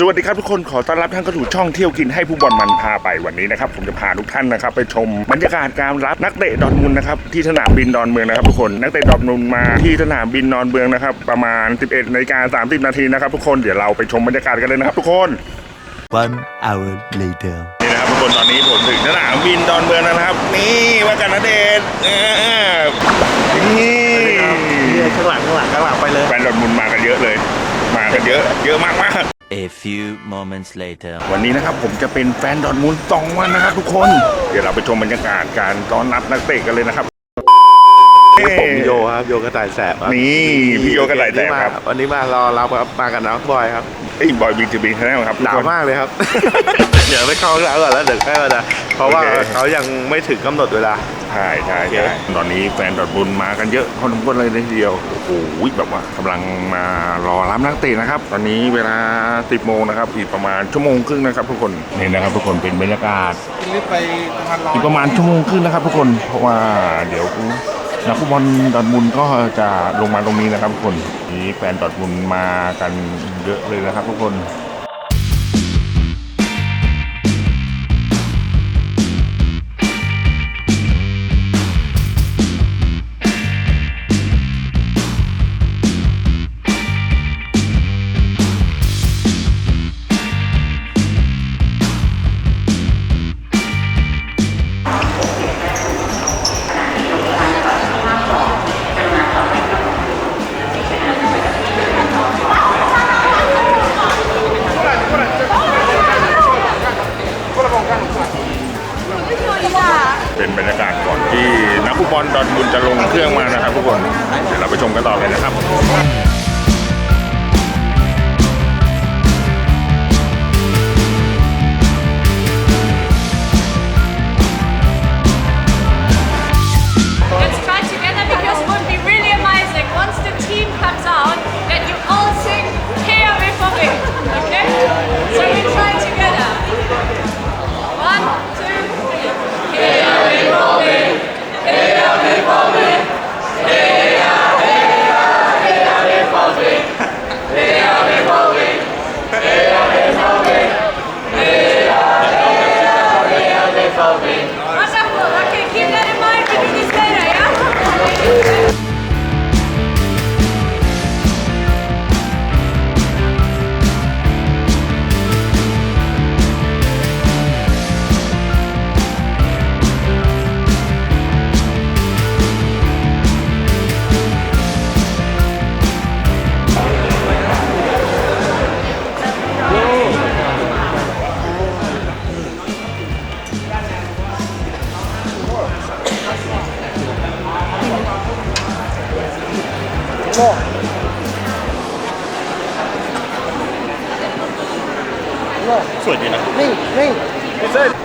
สวัสดีครับทุกคนขอต้อนรับท่านเข้าสู่ช่องเที่ยวกินให้ผู้บอลมันพาไปวันนี้นะครับผมจะพาทุกท่านนะครับ ไปชมบรรยากาศการรับนักเตะดอนมุนนะครับที่สนามบินดอนเมืองนะครับทุกคนนักเตะดอนมุนมาที่สนามบินดอนเมืองนะครับ ประมาณ 11นาฬิกา30 นาทีนะครับ ทุกคนเดี๋ยวเราไปชมบรรยากาศกันเลยนะครับทุกคน One hour later. นี่นะครับทุกคนตอนนี้ผมถึงสนามบินดอนเมืองแล้วนะครับ นี่ว่ากันนะเดชน์เออนี่นี่ข้างหลังข้างหลังข้างหลังไปเลยแฟนดอนมุนมากันเยอะเลย มากันเยอะ เยอะมากมากๆ A few moments later. วันนี้นะครับผมจะเป็นแฟนดอร์ทมุนด์สองวันนะครับทุกคน เดี๋ยวเราไปชมบรรยากาศการต้อนรับนักเตะกันเลยนะครับ ผมโยครับโยกระต่ายแสบครับนี่พี่โยกระต่ายแสบครับ วันนี้มารอเราครับมากับน้องบอยครับไอ้ยบอยบีจีบีแนลครับหนาวมากเลยครับ เดี๋ยวไปเข้าห้องน้ำก่อนแล้วเดี๋ยวค่อยมานะเพราะว่าโอเคเขายังไม่ถึงกำหนดเวลา ใช่ใช่ใช่ตอนนี้แฟนดอร์ทมุนด์มากันเยอะพอสมควรเลยทีเดียวโอ้โหแบบว่ากำลังมารอรับนักเตะนะครับ ตอนนี้เวลา 10โมงนะครับอีกประมาณชั่วโมงครึ่งนะครับทุกคนนี่นะครับทุกคนเป็นบรรยากาศอีกประมาณชั่วโมงครึ่งนะครับ ทุกคนเพราะว่าเดี๋ยวนักฟุตบอลดอร์ทมุนด์ก็จะลงมาตรงนี้นะครับทุกคนนี่แฟนดอร์ทมุนด์มากันเยอะเลยนะครับทุกคนเป็น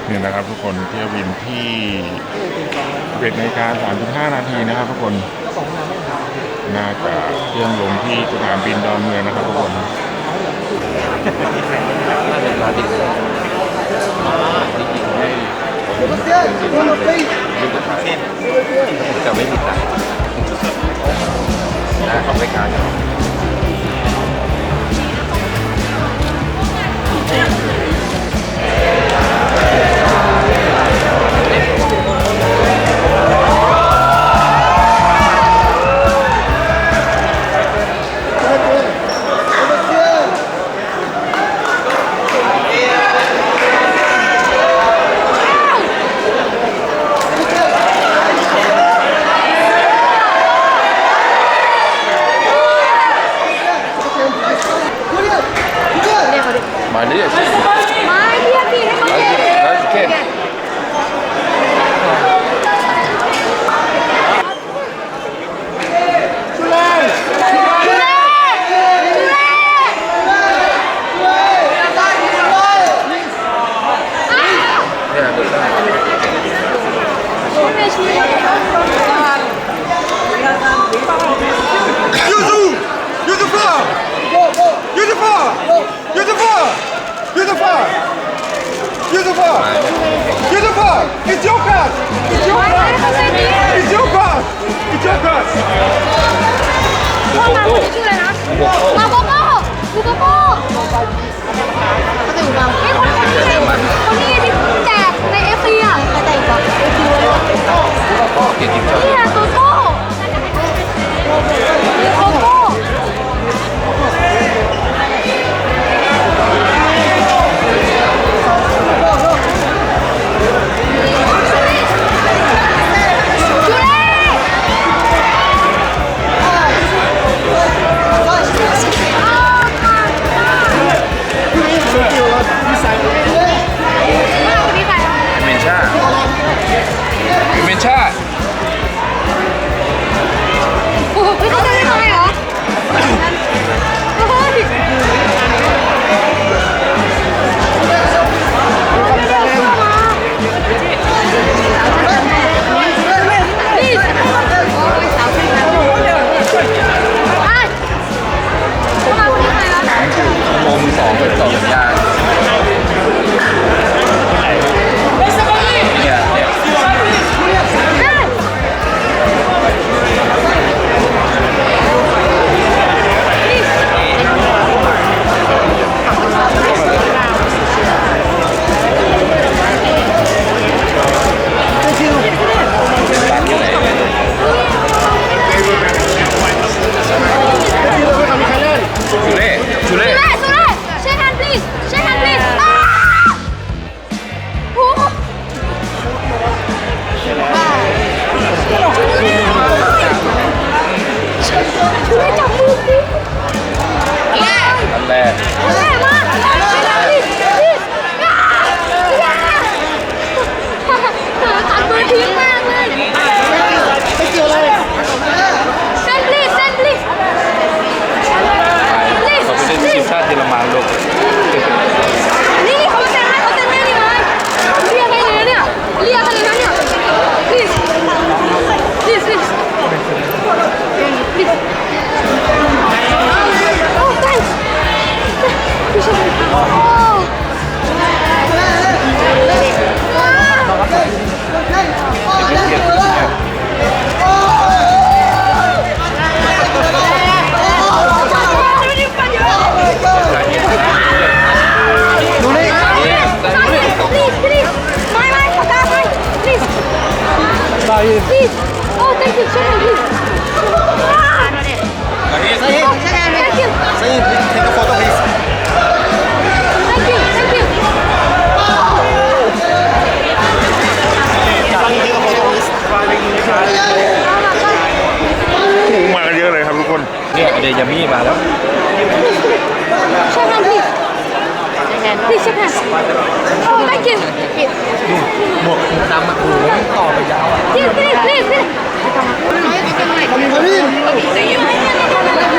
นี่นะครับทุกคนเที่ยวบินที่เบ็ดนาฬิกา3.5 นาทีนะครับทุกคนน่าจะเครื่องลงที่สนามบินดอนเมืองนะครับทุกคนจะ Юзуфа! Юзуфа! Идем газ! Идем газ! Идем газ! Идем газ! คนมาคนที่ชื่ออะไรนะมาโกโก้กูโกโก้ไอ้คนคนที่คนนี้ที่แจกในเอฟซีอะแต่งกับนี่นะโกโก้ Please. Oh, thank you. Shut up, please. Thank you. Thank you. Take a photo, please. Thank you. Thank you. โอ้โหมากันเยอะเลยครับทุกคน เนี่ยเดยามี่มาแล้ว Shake hand, please. Please shake hand. Oh, thank you. หมวกหมวกดำมาถูแล้วต่อไปยาว Please, please, please, please. ที่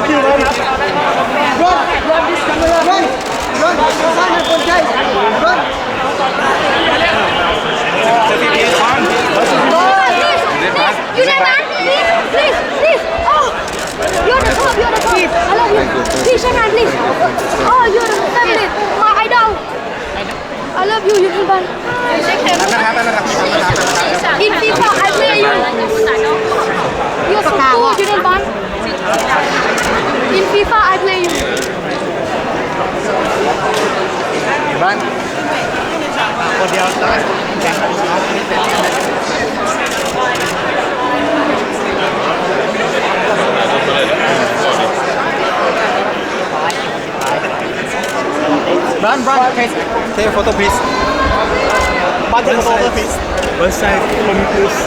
Thank you, man. Run. Run this camera. Run. Run. Run. Run. Run. You Run. คนเดียวได้แข่ง Run, run. Take, take a photo, please. One take a photo, please. One side for me, please.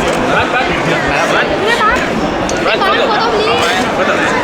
You can ban. You can ban, photo please.